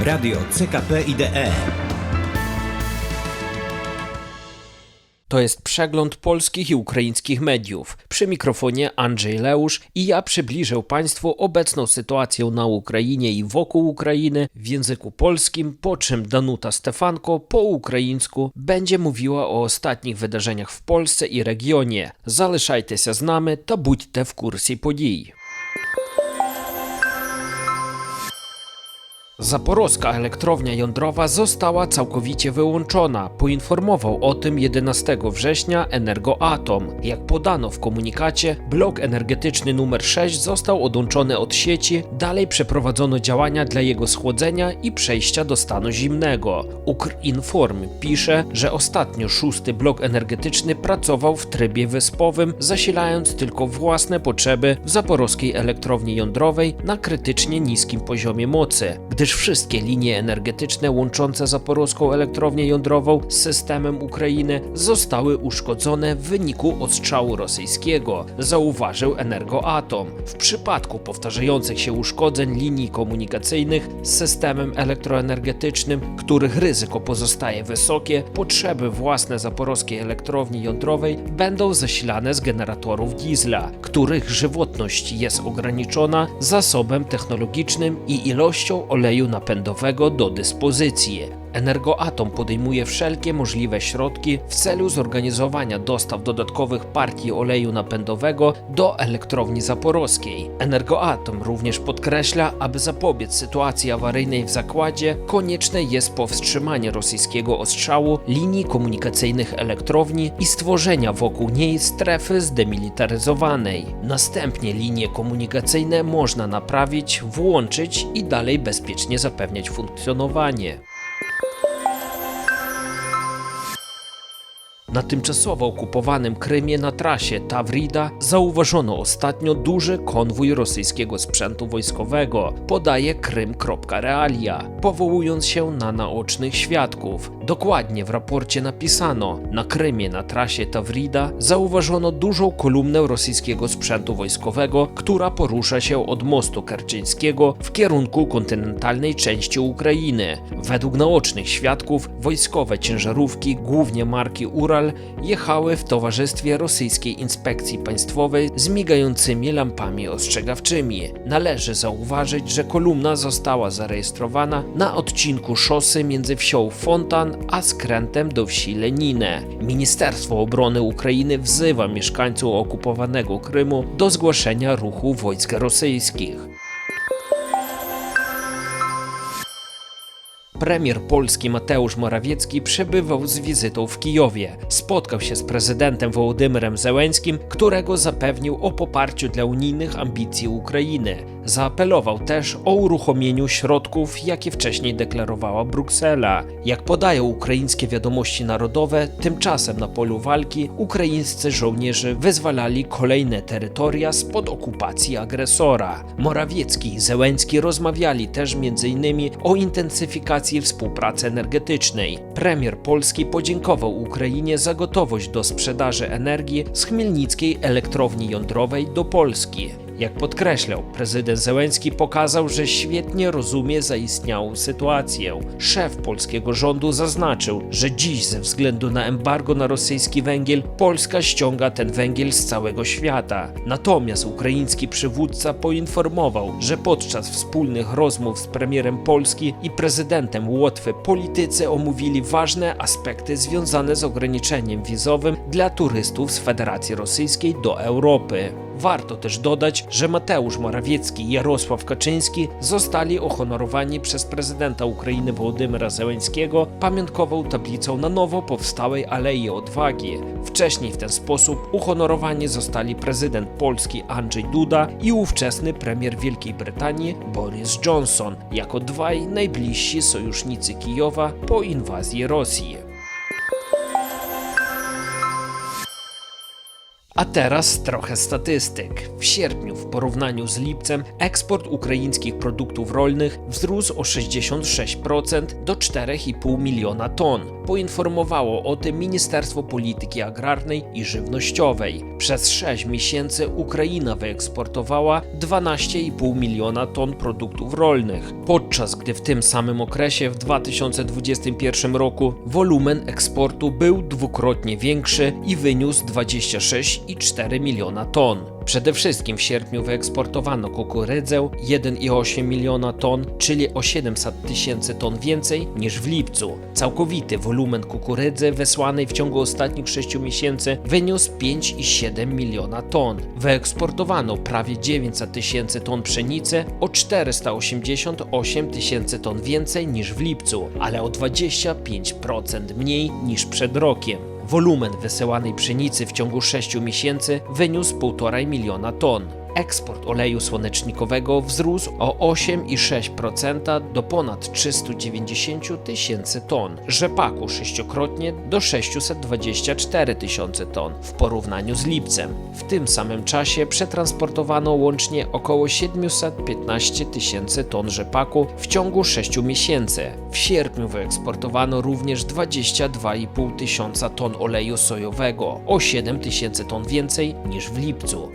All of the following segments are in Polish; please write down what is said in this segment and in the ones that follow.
Radio CKP IDE. To jest przegląd polskich i ukraińskich mediów. Przy mikrofonie Andrzej Leusz i ja przybliżę Państwu obecną sytuację na Ukrainie i wokół Ukrainy w języku polskim, po czym Danuta Stefanko po ukraińsku będzie mówiła o ostatnich wydarzeniach w Polsce i regionie. Zaleszajcie się z nami ta budźcie w kursie podij. Zaporowska elektrownia jądrowa została całkowicie wyłączona, poinformował o tym 11 września Energoatom. Jak podano w komunikacie, blok energetyczny numer 6 został odłączony od sieci, dalej przeprowadzono działania dla jego schłodzenia i przejścia do stanu zimnego. Ukrinform pisze, że ostatnio szósty blok energetyczny pracował w trybie wyspowym, zasilając tylko własne potrzeby w zaporowskiej elektrowni jądrowej na krytycznie niskim poziomie mocy, gdyż wszystkie linie energetyczne łączące zaporowską elektrownię jądrową z systemem Ukrainy zostały uszkodzone w wyniku ostrzału rosyjskiego, zauważył Energoatom. W przypadku powtarzających się uszkodzeń linii komunikacyjnych z systemem elektroenergetycznym, których ryzyko pozostaje wysokie, potrzeby własne zaporowskiej elektrowni jądrowej będą zasilane z generatorów diesla, których żywotność jest ograniczona zasobem technologicznym i ilością oleju napędowego do dyspozycji. Energoatom podejmuje wszelkie możliwe środki w celu zorganizowania dostaw dodatkowych partii oleju napędowego do elektrowni zaporowskiej. Energoatom również podkreśla, aby zapobiec sytuacji awaryjnej w zakładzie, konieczne jest powstrzymanie rosyjskiego ostrzału linii komunikacyjnych elektrowni i stworzenia wokół niej strefy zdemilitaryzowanej. Następnie linie komunikacyjne można naprawić, włączyć i dalej bezpiecznie zapewniać funkcjonowanie. Na tymczasowo okupowanym Krymie na trasie Tawrida zauważono ostatnio duży konwój rosyjskiego sprzętu wojskowego, podaje krym.realia, powołując się na naocznych świadków. Dokładnie w raporcie napisano, na Krymie na trasie Tawrida zauważono dużą kolumnę rosyjskiego sprzętu wojskowego, która porusza się od mostu kerczyńskiego w kierunku kontynentalnej części Ukrainy. Według naocznych świadków wojskowe ciężarówki, głównie marki Ural, jechały w towarzystwie rosyjskiej inspekcji państwowej z migającymi lampami ostrzegawczymi. Należy zauważyć, że kolumna została zarejestrowana na odcinku szosy między wsią Fontan a skrętem do wsi Lenine. Ministerstwo Obrony Ukrainy wzywa mieszkańców okupowanego Krymu do zgłaszenia ruchu wojsk rosyjskich. Premier Polski Mateusz Morawiecki przebywał z wizytą w Kijowie. Spotkał się z prezydentem Wołodymyrem Zełenskim, którego zapewnił o poparciu dla unijnych ambicji Ukrainy. Zaapelował też o uruchomieniu środków, jakie wcześniej deklarowała Bruksela. Jak podają ukraińskie wiadomości narodowe, tymczasem na polu walki ukraińscy żołnierze wyzwalali kolejne terytoria spod okupacji agresora. Morawiecki i Zełenski rozmawiali też m.in. o intensyfikacji współpracy energetycznej. Premier Polski podziękował Ukrainie za gotowość do sprzedaży energii z Chmielnickiej elektrowni jądrowej do Polski. Jak podkreślał, prezydent Zełenski pokazał, że świetnie rozumie zaistniałą sytuację. Szef polskiego rządu zaznaczył, że dziś ze względu na embargo na rosyjski węgiel Polska ściąga ten węgiel z całego świata. Natomiast ukraiński przywódca poinformował, że podczas wspólnych rozmów z premierem Polski i prezydentem Łotwy politycy omówili ważne aspekty związane z ograniczeniem wizowym dla turystów z Federacji Rosyjskiej do Europy. Warto też dodać, że Mateusz Morawiecki i Jarosław Kaczyński zostali uhonorowani przez prezydenta Ukrainy Wołodymyra Zełenskiego pamiątkową tablicą na nowo powstałej Alei Odwagi. Wcześniej w ten sposób uhonorowani zostali prezydent Polski Andrzej Duda i ówczesny premier Wielkiej Brytanii Boris Johnson, jako dwaj najbliżsi sojusznicy Kijowa po inwazji Rosji. A teraz trochę statystyk. W sierpniu w porównaniu z lipcem eksport ukraińskich produktów rolnych wzrósł o 66% do 4,5 miliona ton. Poinformowało o tym Ministerstwo Polityki Agrarnej i Żywnościowej. Przez 6 miesięcy Ukraina wyeksportowała 12,5 miliona ton produktów rolnych, podczas gdy w tym samym okresie w 2021 roku wolumen eksportu był dwukrotnie większy i wyniósł 26,4 miliona ton. Przede wszystkim w sierpniu wyeksportowano kukurydzę 1,8 miliona ton, czyli o 700 tysięcy ton więcej niż w lipcu. Całkowity wolumen kukurydzy wysłanej w ciągu ostatnich 6 miesięcy wyniósł 5,7 miliona ton. Wyeksportowano prawie 900 tysięcy ton pszenicy, o 488 tysięcy ton więcej niż w lipcu, ale o 25% mniej niż przed rokiem. Wolumen wysyłanej pszenicy w ciągu 6 miesięcy wyniósł 1,5 miliona ton. Eksport oleju słonecznikowego wzrósł o 8,6% do ponad 390 tysięcy ton, rzepaku sześciokrotnie do 624 tysiące ton w porównaniu z lipcem. W tym samym czasie przetransportowano łącznie około 715 tysięcy ton rzepaku w ciągu 6 miesięcy. W sierpniu wyeksportowano również 22,5 tysiąca ton oleju sojowego, o 7 tysięcy ton więcej niż w lipcu.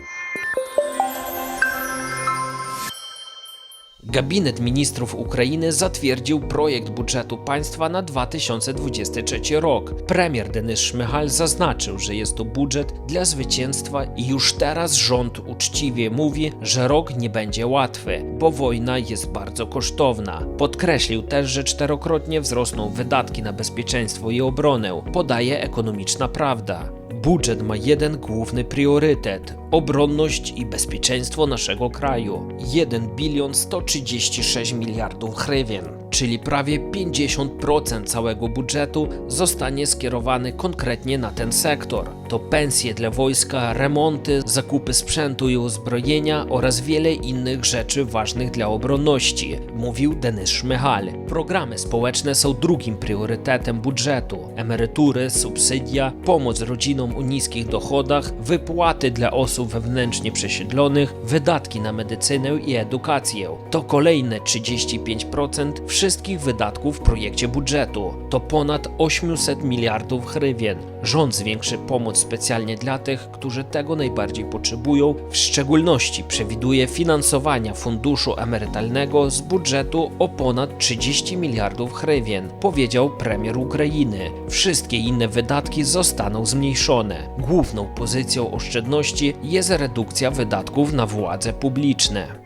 Gabinet Ministrów Ukrainy zatwierdził projekt budżetu państwa na 2023 rok. Premier Denis Szmychal zaznaczył, że jest to budżet dla zwycięstwa i już teraz rząd uczciwie mówi, że rok nie będzie łatwy, bo wojna jest bardzo kosztowna. Podkreślił też, że czterokrotnie wzrosną wydatki na bezpieczeństwo i obronę, podaje ekonomiczna prawda. Budżet ma jeden główny priorytet obronność i bezpieczeństwo naszego kraju. 1 bilion 136 miliardów hrywien, czyli prawie 50% całego budżetu zostanie skierowany konkretnie na ten sektor. To pensje dla wojska, remonty, zakupy sprzętu i uzbrojenia oraz wiele innych rzeczy ważnych dla obronności, mówił Denis Szmychal. Programy społeczne są drugim priorytetem budżetu. Emerytury, subsydia, pomoc rodzinom o niskich dochodach, wypłaty dla osób wewnętrznie przesiedlonych, wydatki na medycynę i edukację. To kolejne 35% wszystkich wydatków w projekcie budżetu. To ponad 800 miliardów hrywien. Rząd zwiększy pomoc specjalnie dla tych, którzy tego najbardziej potrzebują. W szczególności przewiduje finansowania funduszu emerytalnego z budżetu o ponad 30 miliardów hrywien, powiedział premier Ukrainy. Wszystkie inne wydatki zostaną zmniejszone. Główną pozycją oszczędności jest redukcja wydatków na władze publiczne.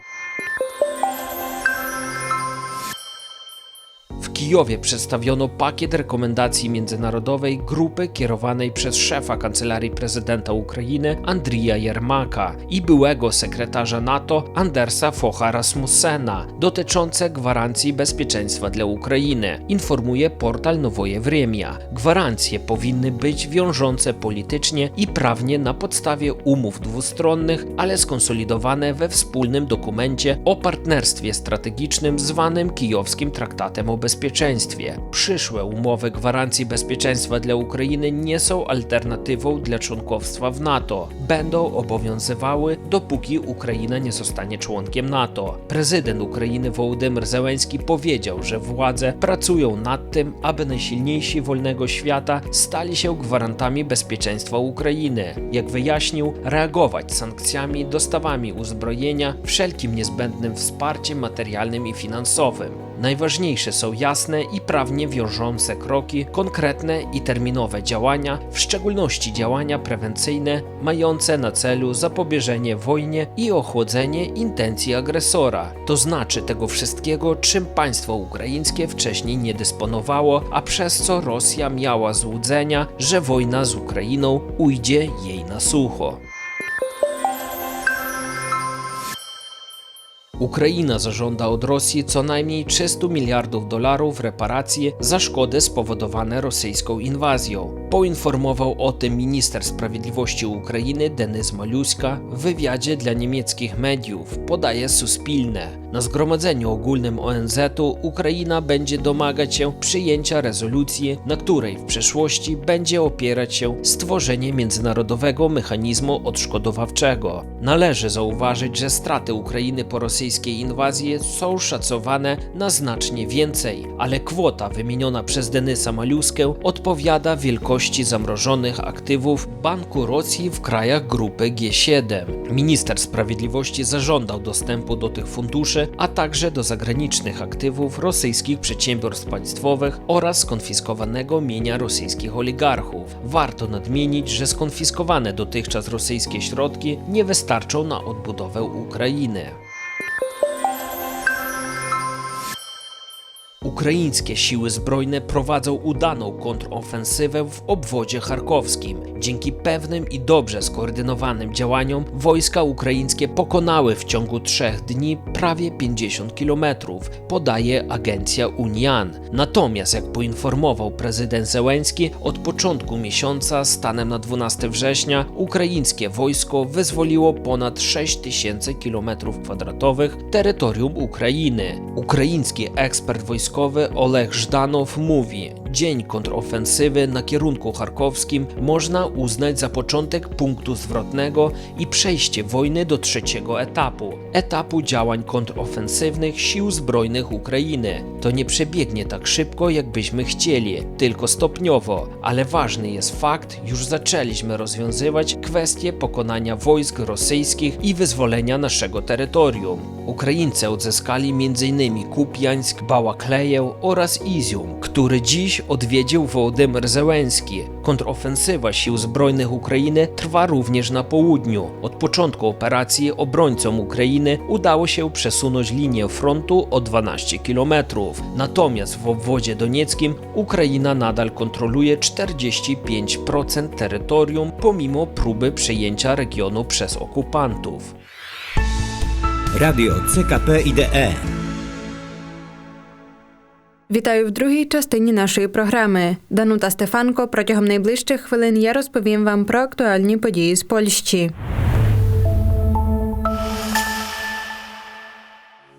Kijowie przedstawiono pakiet rekomendacji międzynarodowej grupy kierowanej przez szefa kancelarii prezydenta Ukrainy Andrija Jermaka i byłego sekretarza NATO Andersa Focha Rasmussena dotyczące gwarancji bezpieczeństwa dla Ukrainy, informuje portal Nowoje Wremia. Gwarancje powinny być wiążące politycznie i prawnie na podstawie umów dwustronnych, ale skonsolidowane we wspólnym dokumencie o partnerstwie strategicznym zwanym Kijowskim Traktatem o Bezpieczeństwie. Przyszłe umowy gwarancji bezpieczeństwa dla Ukrainy nie są alternatywą dla członkostwa w NATO. Będą obowiązywały, dopóki Ukraina nie zostanie członkiem NATO. Prezydent Ukrainy Wołodymyr Zełenski powiedział, że władze pracują nad tym, aby najsilniejsi wolnego świata stali się gwarantami bezpieczeństwa Ukrainy. Jak wyjaśnił, reagować sankcjami, dostawami uzbrojenia, wszelkim niezbędnym wsparciem materialnym i finansowym. Najważniejsze są jasne i prawnie wiążące kroki, konkretne i terminowe działania, w szczególności działania prewencyjne, mające na celu zapobieżenie wojnie i ochłodzenie intencji agresora. To znaczy tego wszystkiego, czym państwo ukraińskie wcześniej nie dysponowało, a przez co Rosja miała złudzenia, że wojna z Ukrainą ujdzie jej na sucho. Ukraina zażąda od Rosji co najmniej 300 miliardów dolarów reparacji za szkody spowodowane rosyjską inwazją. Poinformował o tym minister sprawiedliwości Ukrainy Denis Maluska w wywiadzie dla niemieckich mediów, podaje Suspilne. Na zgromadzeniu ogólnym ONZ-u Ukraina będzie domagać się przyjęcia rezolucji, na której w przyszłości będzie opierać się stworzenie międzynarodowego mechanizmu odszkodowawczego. Należy zauważyć, że straty Ukrainy po rosyjskiej inwazji są szacowane na znacznie więcej, ale kwota wymieniona przez Denysa Maluskę odpowiada wielkości zamrożonych aktywów Banku Rosji w krajach grupy G7. Minister Sprawiedliwości zażądał dostępu do tych funduszy, a także do zagranicznych aktywów rosyjskich przedsiębiorstw państwowych oraz skonfiskowanego mienia rosyjskich oligarchów. Warto nadmienić, że skonfiskowane dotychczas rosyjskie środki nie wystarczą na odbudowę Ukrainy. Ukraińskie siły zbrojne prowadzą udaną kontrofensywę w obwodzie charkowskim. Dzięki pewnym i dobrze skoordynowanym działaniom wojska ukraińskie pokonały w ciągu trzech dni prawie 50 kilometrów, podaje agencja Unian. Natomiast, jak poinformował prezydent Zełenski, od początku miesiąca, stanem na 12 września, ukraińskie wojsko wyzwoliło ponad 6 tysięcy kilometrów kwadratowych terytorium Ukrainy. Ukraiński ekspert wojskowy Oleg Żdanow mówi, dzień kontrofensywy na kierunku charkowskim można uznać za początek punktu zwrotnego i przejście wojny do trzeciego etapu, etapu działań kontrofensywnych sił zbrojnych Ukrainy. To nie przebiegnie tak szybko, jakbyśmy chcieli, tylko stopniowo, ale ważny jest fakt, już zaczęliśmy rozwiązywać kwestie pokonania wojsk rosyjskich i wyzwolenia naszego terytorium. Ukraińcy odzyskali m.in. Kupiańsk, Bałakleję oraz Izium, który dziś odwiedził Wołodymyr Zełenski. Kontrofensywa sił zbrojnych Ukrainy trwa również na południu. Od początku operacji obrońcom Ukrainy udało się przesunąć linię frontu o 12 km. Natomiast w obwodzie donieckim Ukraina nadal kontroluje 45% terytorium pomimo próby przejęcia regionu przez okupantów. Radio CKP IDE. Вітаю в другій частині нашої програми. Данута Стефанко. Протягом найближчих хвилин я розповім вам про актуальні події з Польщі.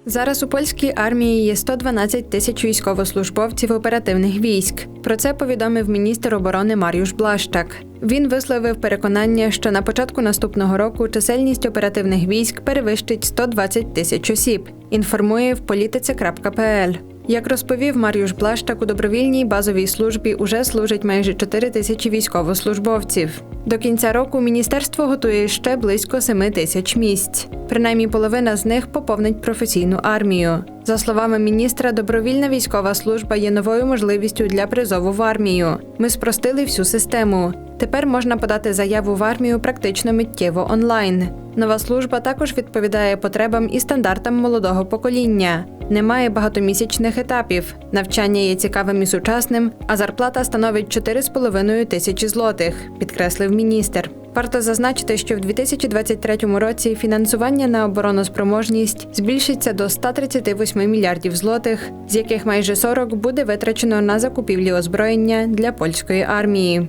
Зараз у польській армії є 112 тисяч військовослужбовців оперативних військ. Про це повідомив міністр оборони Маріуш Блащак. Він висловив переконання, що на початку наступного року чисельність оперативних військ перевищить 120 тисяч осіб. Інформує в політиці.пл. Як розповів Мар'юш Блащак, у добровільній базовій службі уже служить майже 4 тисячі військовослужбовців. До кінця року міністерство готує ще близько 7 тисяч місць. Принаймні половина з них поповнить професійну армію. За словами міністра, добровільна військова служба є новою можливістю для призову в армію. Ми спростили всю систему. Тепер можна подати заяву в армію практично миттєво онлайн. Нова служба також відповідає потребам і стандартам молодого покоління. Немає багатомісячних етапів. Навчання є цікавим і сучасним, а зарплата становить 4,5 тисячі злотих, підкреслив міністр. Варто зазначити, що в 2023 році фінансування на обороноспроможність збільшиться до 138 мільярдів злотих, з яких майже 40 буде витрачено на закупівлі озброєння для польської армії.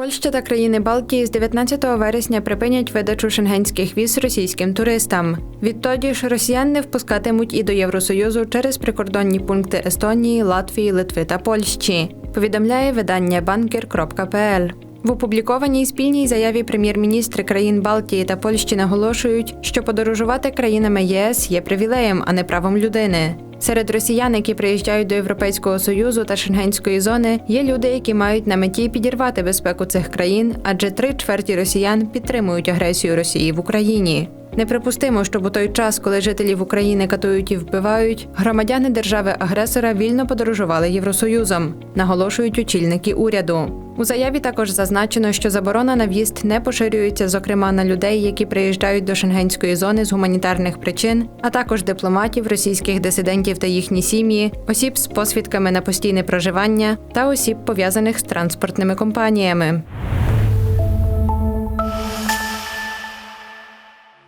Польща та країни Балтії з 19 вересня припинять видачу шенгенських віз російським туристам. Відтоді ж росіян не впускатимуть і до Євросоюзу через прикордонні пункти Естонії, Латвії, Литви та Польщі. Повідомляє видання bankier.pl. В опублікованій спільній заяві прем'єр-міністри країн Балтії та Польщі наголошують, що подорожувати країнами ЄС є привілеєм, а не правом людини. Серед росіян, які приїжджають до Європейського союзу та Шенгенської зони, є люди, які мають на меті підірвати безпеку цих країн, адже три чверті росіян підтримують агресію Росії в Україні. Неприпустимо, щоб у той час, коли жителів України катують і вбивають, громадяни держави-агресора вільно подорожували Євросоюзом, наголошують очільники уряду. У заяві також зазначено, що заборона на в'їзд не поширюється, зокрема на людей, які приїжджають до шенгенської зони з гуманітарних причин, а також дипломатів, російських дисидентів та їхні сім'ї, осіб з посвідками на постійне проживання та осіб пов'язаних з транспортними компаніями.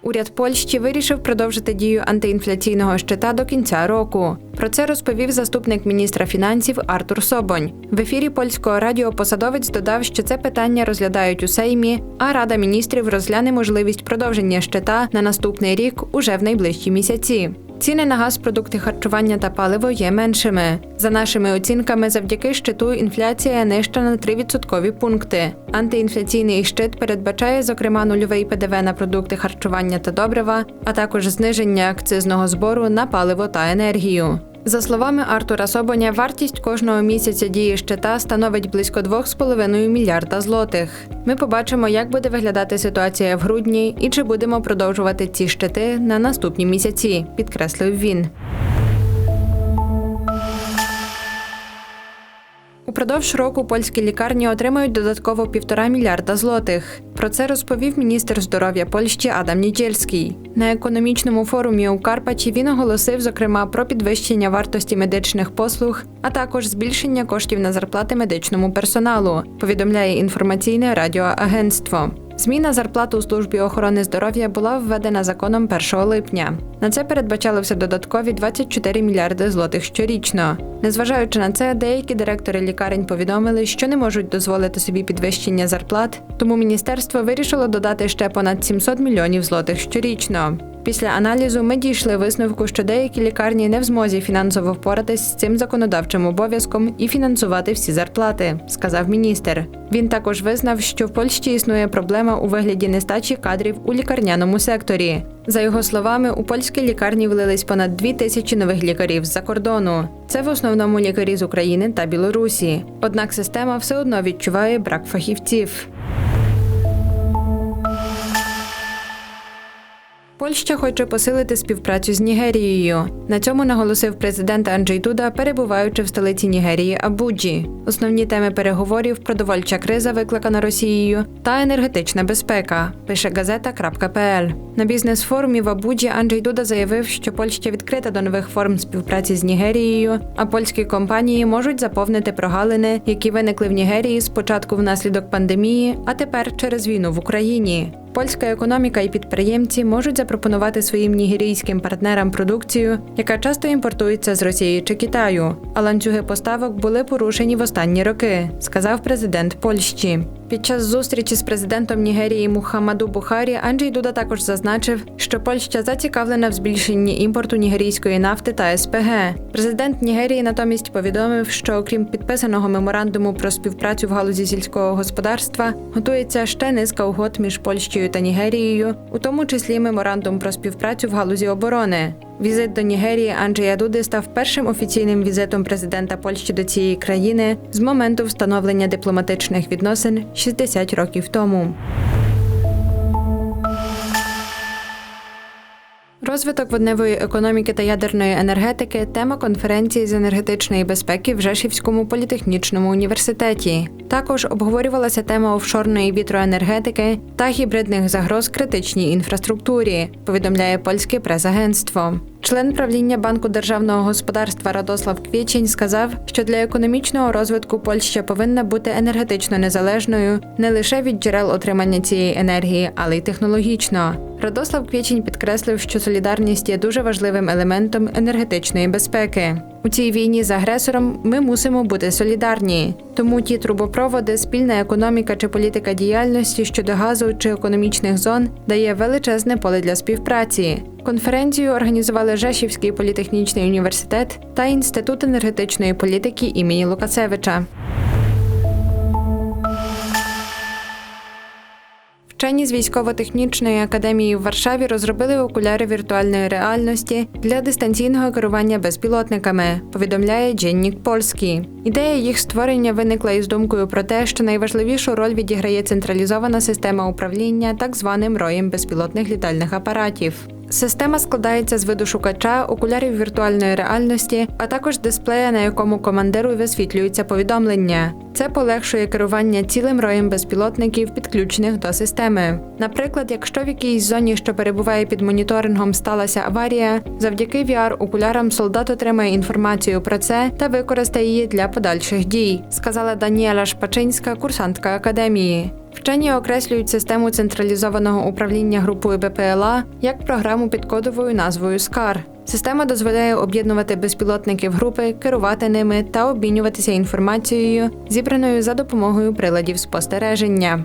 Уряд Польщі вирішив продовжити дію антиінфляційного щита до кінця року. Про це розповів заступник міністра фінансів Артур Собонь. В ефірі польського радіо посадовець додав, що це питання розглядають у Сеймі, а Рада міністрів розгляне можливість продовження щита на наступний рік уже в найближчі місяці. Ціни на газ, продукти харчування та паливо є меншими. За нашими оцінками, завдяки щиту інфляція нижча на 3 відсоткові пункти. Антиінфляційний щит передбачає, зокрема, нульовий ПДВ на продукти харчування та добрива, а також зниження акцизного збору на паливо та енергію. За словами Артура Собоня, вартість кожного місяця дії щита становить близько 2,5 мільярда злотих. Ми побачимо, як буде виглядати ситуація в грудні і чи будемо продовжувати ці щити на наступні місяці, підкреслив він. Упродовж року польські лікарні отримають додатково півтора мільярда злотих. Про це розповів міністр здоров'я Польщі Адам Нічельський. На економічному форумі у Карпачі він оголосив, зокрема, про підвищення вартості медичних послуг, а також збільшення коштів на зарплати медичному персоналу. Повідомляє інформаційне радіоагентство. Зміна зарплати у службі охорони здоров'я була введена законом 1 липня. На це передбачалося додаткові 24 мільярди злотих щорічно. Незважаючи на це, деякі директори лікарень повідомили, що не можуть дозволити собі підвищення зарплат, тому міністерство вирішило додати ще понад 700 мільйонів злотих щорічно. Після аналізу ми дійшли висновку, що деякі лікарні не в змозі фінансово впоратись з цим законодавчим обов'язком і фінансувати всі зарплати, сказав міністр. Він також визнав, що в Польщі існує проблема у вигляді нестачі кадрів у лікарняному секторі. За його словами, у польські лікарні влились понад дві тисячі нових лікарів з-за кордону. Це в основному лікарі з України та Білорусі. Однак система все одно відчуває брак фахівців. Польща хоче посилити співпрацю з Нігерією. На цьому наголосив президент Анджей Дуда, перебуваючи в столиці Нігерії Абуджі. Основні теми переговорів продовольча криза, викликана Росією, та енергетична безпека. Пише газета.пл. На бізнес-форумі в Абуджі Анджей Дуда заявив, що Польща відкрита до нових форм співпраці з Нігерією, а польські компанії можуть заповнити прогалини, які виникли в Нігерії спочатку внаслідок пандемії, а тепер через війну в Україні. Польська економіка і підприємці можуть запропонувати своїм нігерійським партнерам продукцію, яка часто імпортується з Росії чи Китаю. А ланцюги поставок були порушені в останні роки, сказав президент Польщі. Під час зустрічі з президентом Нігерії Мухаммаду Бухарі Анджей Дуда також зазначив, що Польща зацікавлена в збільшенні імпорту нігерійської нафти та СПГ. Президент Нігерії натомість повідомив, що окрім підписаного меморандуму про співпрацю в галузі сільського господарства, готується ще низка угод між Польщею та Нігерією, у тому числі меморандум про співпрацю в галузі оборони. Візит до Нігерії Анджея Дуди став першим офіційним візитом президента Польщі до цієї країни з моменту встановлення дипломатичних відносин 60 років тому. Розвиток водневої економіки та ядерної енергетики тема конференції з енергетичної безпеки в Жешівському політехнічному університеті. Також обговорювалася тема офшорної вітроенергетики та гібридних загроз критичній інфраструктурі, повідомляє польське прес-агентство. Член правління банку державного господарства Радослав Квєчень сказав, що для економічного розвитку Польща повинна бути енергетично незалежною не лише від джерел отримання цієї енергії, але й технологічно. Радослав Квєчень підкреслив, що солідарність є дуже важливим елементом енергетичної безпеки. У цій війні з агресором ми мусимо бути солідарні. Тому ті трубопроводи, спільна економіка чи політика діяльності щодо газу чи економічних зон дає величезне поле для співпраці. Конференцію організували Жешівський політехнічний університет та Інститут енергетичної політики імені Лукасевича. Вчені з військово-технічної академії в Варшаві розробили окуляри віртуальної реальності для дистанційного керування безпілотниками. Повідомляє Дженнік Польський. Ідея їх створення виникла із думкою про те, що найважливішу роль відіграє централізована система управління так званим роєм безпілотних літальних апаратів. Система складається з виду шукача, окулярів віртуальної реальності, а також дисплея, на якому командиру висвітлюються повідомлення. Це полегшує керування цілим роєм безпілотників, підключених до системи. Наприклад, якщо в якійсь зоні, що перебуває під моніторингом, сталася аварія, завдяки VR-окулярам солдат отримає інформацію про це та використає її для подальших дій, сказала Даніела Шпачинська, курсантка академії. Вчені окреслюють систему централізованого управління групою БПЛА як програму під кодовою назвою SCAR. Система дозволяє об'єднувати безпілотників групи, керувати ними та обмінюватися інформацією, зібраною за допомогою приладів спостереження.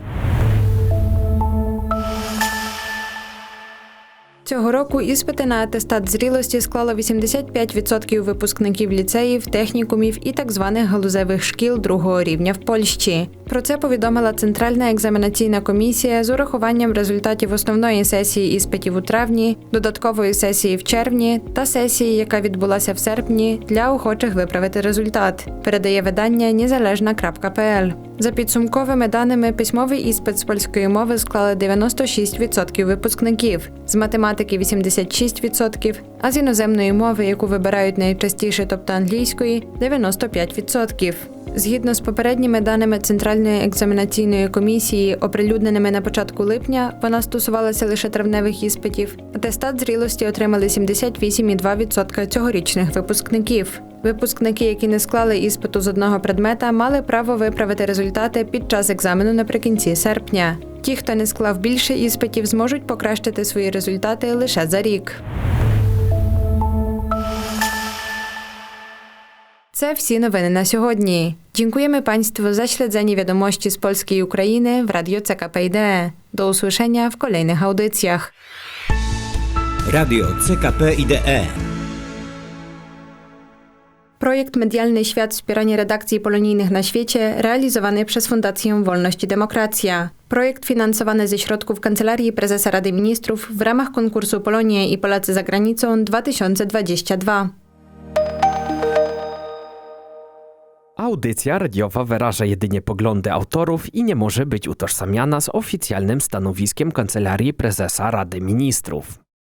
Цього року іспити на атестат зрілості склало 85% випускників ліцеїв, технікумів і так званих галузевих шкіл другого рівня в Польщі. Про це повідомила Центральна екзаменаційна комісія з урахуванням результатів основної сесії іспитів у травні, додаткової сесії в червні та сесії, яка відбулася в серпні, для охочих виправити результат. Передає видання незалежна.пл. За підсумковими даними, письмовий іспит з польської мови склали 96% випускників, з математики 86%, а з іноземної мови, яку вибирають найчастіше, тобто англійської, 95%. Згідно з попередніми даними Центральної екзаменаційної комісії, оприлюдненими на початку липня, вона стосувалася лише травневих іспитів. Атестат зрілості отримали 78,2% цьогорічних випускників. Випускники, які не склали іспиту з одного предмета, мали право виправити результати під час екзамену наприкінці серпня. Ті, хто не склав більше іспитів, зможуть покращити свої результати лише за рік. Це всі новини на сьогодні. Dziękujemy Państwu za śledzenie wiadomości z Polski i Ukrainy w Radio CKP IDE. Do usłyszenia w kolejnych audycjach. Radio CKP IDE. Projekt Medialny Świat Wspieranie redakcji polonijnych na świecie realizowany przez Fundację Wolność i Demokracja. Projekt finansowany ze środków Kancelarii Prezesa Rady Ministrów w ramach konkursu Polonie i Polacy za granicą 2022. Audycja radiowa wyraża jedynie poglądy autorów i nie może być utożsamiana z oficjalnym stanowiskiem Kancelarii Prezesa Rady Ministrów.